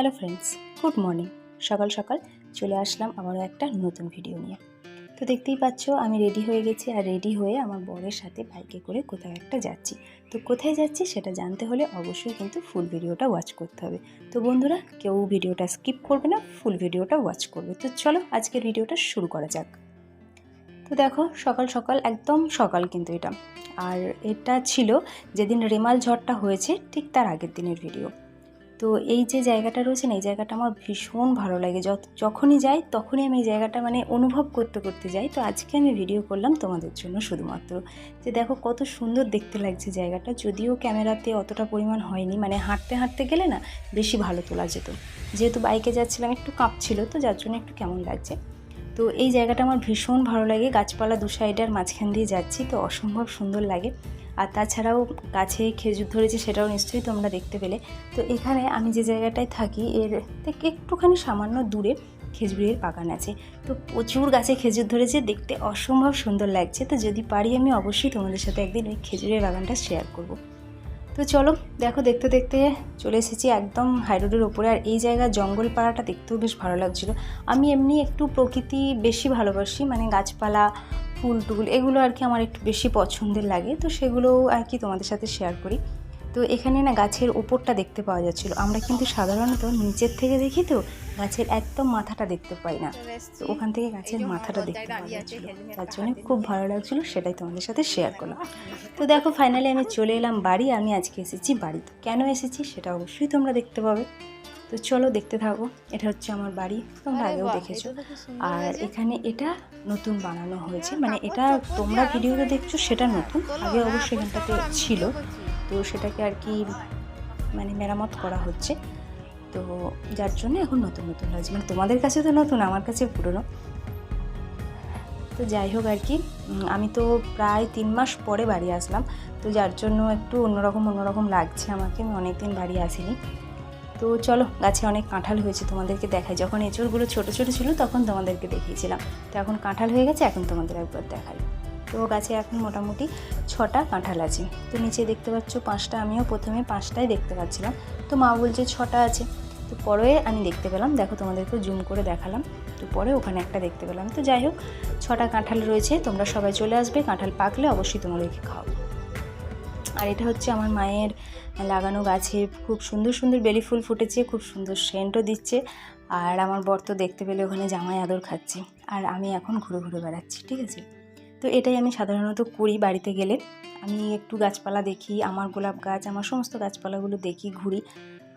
Hello friends good morning সকাল সকাল চলে আসলাম আবারও একটা নতুন ভিডিও নিয়ে। তো দেখতেই পাচ্ছ, আমি রেডি হয়ে গেছি আর রেডি হয়ে আমার বরের সাথে বাইকে করে কোথাও একটা যাচ্ছি। তো কোথায় যাচ্ছি সেটা জানতে হলে অবশ্যই কিন্তু ফুল ভিডিওটা ওয়াচ করতে হবে। তো বন্ধুরা, কেউ ভিডিওটা স্কিপ করবে না ফুল ভিডিওটা ওয়াচ করবে। তো চলো আজকের ভিডিওটা শুরু করা যাক। তো দেখো, সকাল সকাল, একদম সকাল কিন্তু এটা। আর এটা ছিল যেদিন রেমাল ঝড়টা হয়েছে, ঠিক তার আগের দিনের ভিডিও তো এই যে জায়গাটা রয়েছে না, এই জায়গাটা আমার ভীষণ ভালো লাগে। যখনই যাই তখনই আমি এই জায়গাটা মানে অনুভব করতে করতে যাই। তো আজকে আমি ভিডিও করলাম তোমাদের জন্য শুধুমাত্র। যে দেখো কত সুন্দর দেখতে লাগছে জায়গাটা, যদিও ক্যামেরাতে অতটা পরিমাণ হয়নি। মানে হাঁটতে হাঁটতে গেলে না বেশি ভালো তোলা যেত। যেহেতু বাইকে যাচ্ছিলাম, একটু কাঁপছিল তো, যার জন্য একটু কেমন লাগছে। তো এই জায়গাটা আমার ভীষণ ভালো লাগে। গাছপালা দু সাইডের মাঝখান দিয়ে যাচ্ছি, তো অসম্ভব সুন্দর লাগে। আর তাছাড়াও গাছে খেজুর ধরেছে সেটাও নিশ্চয়ই তোমরা দেখতে পেলে। তো এখানে আমি যে জায়গাটায় থাকি, এর থেকে একটুখানি সামান্য দূরে খেজুরের বাগান আছে। তো প্রচুর গাছে খেজুর ধরেছে, দেখতে অসম্ভব সুন্দর লাগছে। তো যদি পারি আমি অবশ্যই তোমাদের সাথে একদিন ওই খেজুরের বাগানটা শেয়ার করব। তো চলো, দেখো দেখতে দেখতে চলে এসেছি একদম হাই রোডের ওপরে আর এই জায়গার জঙ্গল পাড়াটা দেখতেও বেশ ভালো লাগছিল। আমি এমনি একটু প্রকৃতি বেশি ভালোবাসি মানে গাছপালা ফুল টুল, এগুলো আর কি আমার একটু বেশি পছন্দের লাগে। তো সেগুলোও আর কি তোমাদের সাথে শেয়ার করি। তো এখানে না গাছের ওপরটা দেখতে পাওয়া যাচ্ছিল। আমরা কিন্তু সাধারণত নিচের থেকে দেখি তো, গাছের একদম মাথাটা দেখতে পাই না। তো ওখান থেকে গাছের মাথাটা দেখতে পাওয়া যাচ্ছিল। তার জন্য খুব ভালো লাগছিল, সেটাই তোমাদের সাথে শেয়ার করলাম। তো দেখো ফাইনালি আমি চলে এলাম বাড়ি, আমি আজকে এসেছি বাড়িতে। কেন এসেছি সেটা অবশ্যই তোমরা দেখতে পাবে। তো চলো দেখতে থাকো এটা হচ্ছে আমার বাড়ি তোমরা আগেও দেখেছ। আর এখানে এটা নতুন বানানো হয়েছে মানে এটা তোমরা ভিডিওতে দেখছ সেটা নতুন আগে অবশ্যই এখানটাতে ছিল। তো সেটাকে আর কি মানে মেরামত করা হচ্ছে। তো যার জন্য এখন নতুন নতুন লাগছে মানে তোমাদের কাছে তো নতুন আমার কাছে পুরনো। তো যাই হোক আর কি আমি তো প্রায় তিন মাস পরে বাড়ি আসলাম। তো যার জন্য একটু অন্যরকম অন্যরকম লাগছে আমাকে আমি অনেকদিন বাড়ি আসিনি। তো চলো, গাছে অনেক কাঁঠাল হয়েছে, তোমাদেরকে দেখাই। যখন এঁচড়গুলো ছোটো ছোটো ছিল, তখন তোমাদেরকে দেখিয়েছিলাম। তো এখন কাঁঠাল হয়ে গেছে, এখন তোমাদের একবার দেখাই। তো গাছে এখন মোটামুটি ছটা কাঁঠাল আছে। তো নিচে দেখতে পাচ্ছ, পাঁচটা আমিও প্রথমে পাঁচটাই দেখতে পাচ্ছিলাম। তো মা বলছে ছটা আছে। তো পরে আমি দেখতে পেলাম, দেখো তোমাদেরকে জুম করে দেখালাম। তো পরে ওখানে একটা দেখতে পেলাম। তো যাই হোক, ছটা কাঁঠাল রয়েছে, তোমরা সবাই চলে আসবে। কাঁঠাল পাকলে অবশ্যই তোমাদেরকে খাওয়াবো। আর এটা হচ্ছে আমার মায়ের লাগানো গাছে খুব সুন্দর সুন্দর বেলি ফুল ফুটেছে, খুব সুন্দর সেন্টও দিচ্ছে। আর আমার বর তো দেখতে পেলে ওখানে জামাই আদর খাচ্ছে। আর আমি এখন ঘুরে ঘুরে বেড়াচ্ছি, ঠিক আছে? তো এটাই আমি সাধারণত করি বাড়িতে গেলে। আমি একটু গাছপালা দেখি, আমার গোলাপ গাছ, আমার সমস্ত গাছপালাগুলো দেখি, ঘুরি।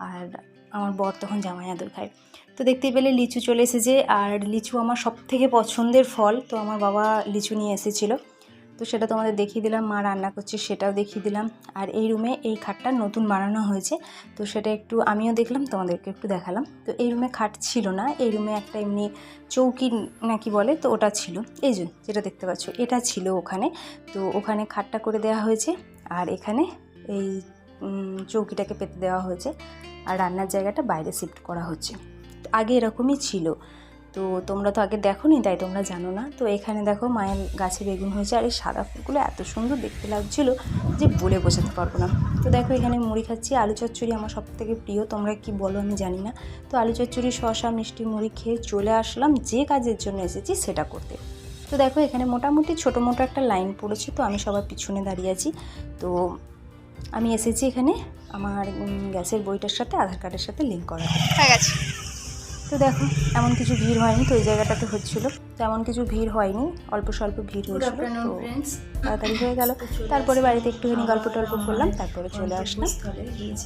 আর আমার বর তখন জামাই আদর খায়। তো দেখতে পেলে লিচু চলে এসেছে। আর লিচু আমার সব থেকে পছন্দের ফল। তো আমার বাবা লিচু নিয়ে এসেছিল। তো সেটা তোমাদের দেখিয়ে দিলাম, মা রান্না করছে সেটাও দেখিয়ে দিলাম। আর এই রুমে এই খাটটা নতুন বানানো হয়েছে, তো সেটা একটু আমিও দেখলাম, তোমাদেরকে একটু দেখালাম। তো এই রুমে খাট ছিল না, এই রুমে একটা এমনি চৌকি নাকি বলে, তো ওটা ছিল। এই যে, যেটা দেখতে পাচ্ছ, এটা ছিল ওখানে। তো ওখানে খাটটা করে দেওয়া হয়েছে, আর এখানে এই চৌকিটাকে পেতে দেওয়া হয়েছে। আর রান্নার জায়গাটা বাইরে শিফট করা হচ্ছে। আগে এরকমই ছিল। তো তোমরা তো আগে দেখো নি তাই তোমরা জানো না। তো এখানে দেখো মায়ের গাছে বেগুন হয়েছে, আর এই সাদা ফুলগুলো এত সুন্দর দেখতে লাগছিল যে বলে বোঝাতে পারব না। তো দেখো এখানে মুড়ি খাচ্ছি, আলু চচ্চড়ি আমার সব থেকে প্রিয়, তোমরা কি বলো আমি জানি না। তো আলু চচ্চড়ি, শসা, মিষ্টি মুড়ি খেয়ে চলে আসলাম, যে কাজের জন্য এসেছি সেটা করতে। তো দেখো এখানে মোটামুটি ছোটো মোটো একটা লাইন পড়েছে, তো আমি সবার পিছনে দাঁড়িয়ে আছি। তো আমি এসেছি এখানে আমার গ্যাসের বইটার সাথে, আধার কার্ডের সাথে লিঙ্ক করা হয়ে গেছে। তো দেখো এমন কিছু ভিড় হয়নি তো এই জায়গাটাতে হচ্ছিল। তেমন কিছু ভিড় হয়নি অল্প স্বল্প ভিড় হয়েছিল তো তাড়াতাড়ি হয়ে গেল। তারপরে বাড়িতে একটুখানি গল্প টল্প করলাম তারপরে চলে আসলাম।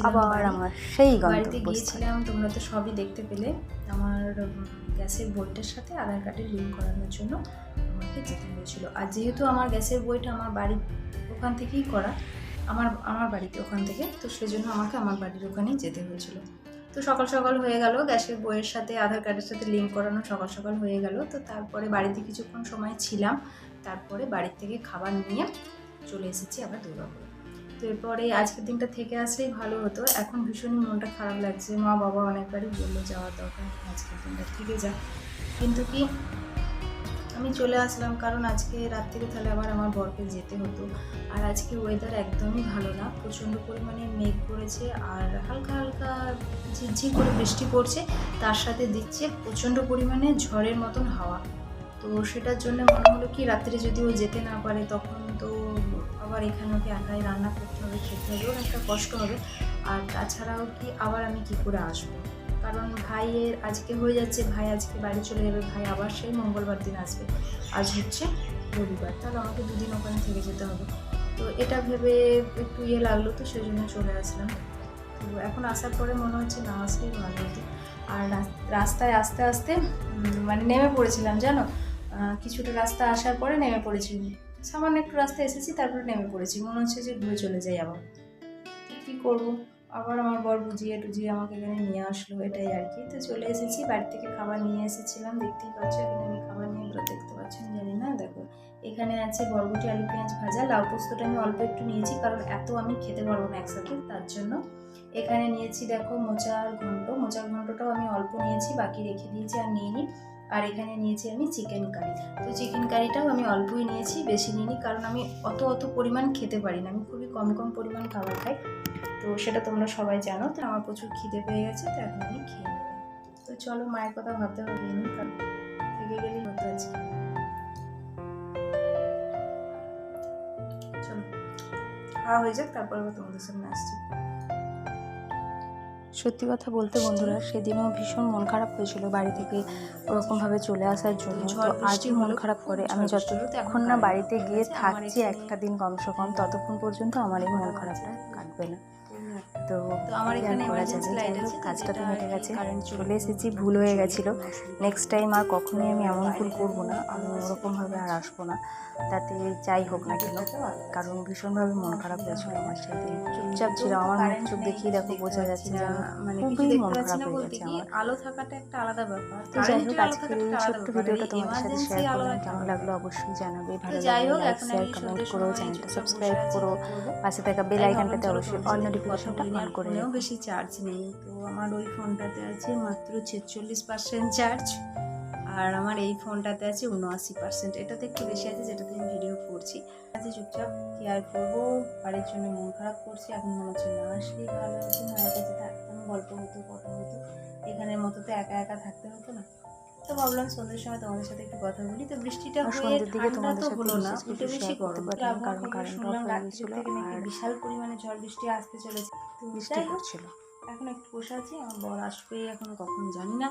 আবার আমার সেই বাড়িতে গিয়েছিলাম তোমরা তো সবই দেখতে পেলে। আমার গ্যাসের বইটার সাথে আধার কার্ডের লিঙ্ক করানোর জন্য আমাকে যেতে হয়েছিল। আর যেহেতু আমার গ্যাসের বইটা আমার বাড়ির ওখান থেকেই করা আমার আমার বাড়িতে ওখান থেকে তো সেজন্য আমাকে আমার বাড়ির ওখানেই যেতে হয়েছিল। তো সকাল সকাল হয়ে গেল, গ্যাসের বইয়ের সাথে আধার কার্ডের সাথে লিঙ্ক করানো সকাল সকাল হয়ে গেল। তো তারপরে বাড়িতে কিছুক্ষণ সময় ছিলাম, তারপরে বাড়ির থেকে খাবার নিয়ে চলে এসেছি আবার দুর্গাপুর। তো এরপরে আজকের দিনটা থেকে আসলেই ভালো হতো। এখন ভীষণই মনটা খারাপ লাগছে। মা বাবা অনেকবারই বলল, যাওয়ার দরকার আজকের দিনটা থেকে যা। কিন্তু কি আমি চলে আসলাম কারণ আজকে রাত্রিরে তাহলে আবার আমার বরকে যেতে হতো। আর আজকে ওয়েদার একদমই ভালো না। প্রচণ্ড পরিমাণে মেঘ করেছে আর হালকা হালকা ঝিরঝির করে বৃষ্টি পড়ছে। তার সাথে দিচ্ছে প্রচণ্ড পরিমাণে ঝড়ের মতন হাওয়া। তো সেটার জন্য মনে হলো কি রাত্রে যদি ও যেতে না পারে তখন তো আবার এখানে ওকে একাই রান্না করতে হবে, খেতে হবে, ওর একটা কষ্ট হবে। আর তাছাড়াও কি আবার আমি কি করে আসব? কারণ ভাইয়ের আজকে হয়ে যাচ্ছে, ভাই আজকে বাড়ি চলে যাবে, ভাই আবার সেই মঙ্গলবার দিন আসবে। আজ হচ্ছে রবিবার, তাহলে আমাকে দুদিন ওখানে থেকে যেতে হবে। তো এটা ভেবে একটু ইয়ে লাগল তো, সেই জন্য চলে আসলাম। তো এখন আসার পরে মনে হচ্ছে না আসলেই ভালো হতো। আর রাস- রাস্তায় আস্তে আস্তে মানে নেমে পড়েছিলাম, জানো? কিছুটা রাস্তা আসার পরে নেমে পড়েছি। সামান্য একটু রাস্তা এসেছি, তারপরে নেমে পড়েছি। মনে হচ্ছে যে ঘুরে চলে যাই আবার। কী করব? আবার আমার বর বুঝিয়ে টুজিয়ে আমাকে এখানে নিয়ে আসলো, এটাই আর কি। তো চলে এসেছি, বাড়ি থেকে খাবার নিয়ে এসেছিলাম, দেখতেই পাচ্ছ এখানে আমি খাবার নিয়ে, এগুলো দেখতে পাচ্ছেন জানি না, দেখো। এখানে আছে বরবটি, আলু, পেঁয়াজ ভাজা, লাউ পোস্তটা আমি অল্প একটু নিয়েছি, কারণ এত আমি খেতে পারব না একসাথে, তার জন্য। এখানে নিয়েছি দেখো মোচার ঘন্ট, মোচার ঘন্টটাও আমি অল্প নিয়েছি, বাকি রেখে দিয়েছি আর নিয়ে নিই আর এখানে নিয়েছি আমি চিকেন কারি। তো চিকেন কারিটাও আমি অল্পই নিয়েছি, বেশি নিইনি, কারণ আমি অত অত পরিমাণ খেতে পারি না, আমি খুবই কম কম পরিমাণ খাবার খাই। তো সেটা তোমরা সবাই জানো তো আমার প্রচুর খিদে পেয়ে গেছে তো এখন আমি খেয়ে নেব। তো চলো মায়ের কথা ভাবতে হবে না কারণ থেকে গেলেই হতো আজকে। চলো খাওয়া হয়ে যাক তারপর আবার তোমাদের সামনে আসছি। সত্যি কথা বলতে বন্ধুরা সেদিনও ভীষণ মন খারাপ হয়েছিল বাড়ি থেকে ওরকমভাবে চলে আসার জন্য। তো আজই মন খারাপ করে। আমি বৃষ্টি হলো, তো এখন না বাড়িতে গিয়ে থাকছি একটা দিন কমসে কম ততক্ষণ পর্যন্ত আমার এই মন খারাপটা কাটবে না। তো আমার এখানে যাই হোক, আছে, কাজটা তো মিটে গেছে। চলে এসেছি ভুল হয়ে গেছিল। নেক্সট টাইম আর কখনোই আমি এমন ভুল করব না আমি ওরকমভাবে আর আসব না। তাতে যাই হোক না কেন কারণ ভীষণভাবে মন খারাপ হয়েছিল আমার সেদিন চুপচাপ ছিলাম আমার মুখ চোখ দেখিয়ে দেখো বোঝা যাচ্ছে যে মানে খুবই মন খারাপ হয়ে গেছে আমার। আলো থাকাটা একটা আলাদা ব্যাপার। তো যাই হোক আজকের এই ছোট্ট ভিডিওটা তোমাদের সাথে শেয়ার করলাম কেমন লাগল অবশ্যই জানাবে ভালো লাগলে লাইক শেয়ার কমেন্ট করো চ্যানেলটা সাবস্ক্রাইব করো। পাশে থাকা বেল আইকনটাতে অবশ্যই অল সাথে কথা অন করে বেশি চার্জ নেই। তো আমার ওই ফোনটাতে আছে মাত্র ছেচল্লিশ পার্সেন্ট চার্জ আর আমার এই ফোনটাতে আছে উনআশি পার্সেন্ট এটাতে একটু বেশি আছে যেটাতে আমি ভিডিও করছি। আছে চুপচাপ কি আর করব বাড়ির জন্য মন খারাপ করছি এখন মনে হচ্ছে না আসলেই ভালো হতো মায়ের কাছে থাকতাম গল্প হতো কথা হতো। এখানের মতো তো একা একা থাকতে হতো না। তো ভাবলাম সন্ধ্যের সময় তোমাদের সাথে একটু কথা বলি। তো বৃষ্টিটা হয়ে ঠান্ডা তো হলো না। কিছু বেশি গরম কারণ current শুনলাম হয়ে আর বিশাল পরিমাণে ঝড় বৃষ্টি আসতে চলেছে। তো যাই হোক এখন একটু বসে আছি আমার বর আসবে এখন কখন জানি না।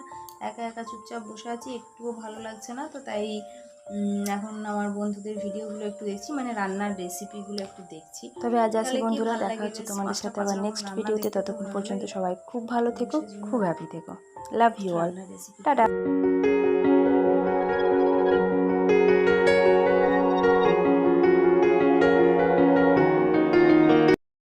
একা একা চুপচাপ বসে আছি একটুও ভালো লাগছে না। তো তাই এখন আমার বন্ধুদের ভিডিওগুলো একটু দেখছি মানে রান্নার রেসিপিগুলো একটু দেখছি। তবে আজ আসি বন্ধুরা দেখা হচ্ছে তোমাদের সাথে আবার নেক্সট ভিডিওতে ততক্ষণ পর্যন্ত সবাই খুব ভালো থেকো খুব হ্যাপি থেকো। Love you all tata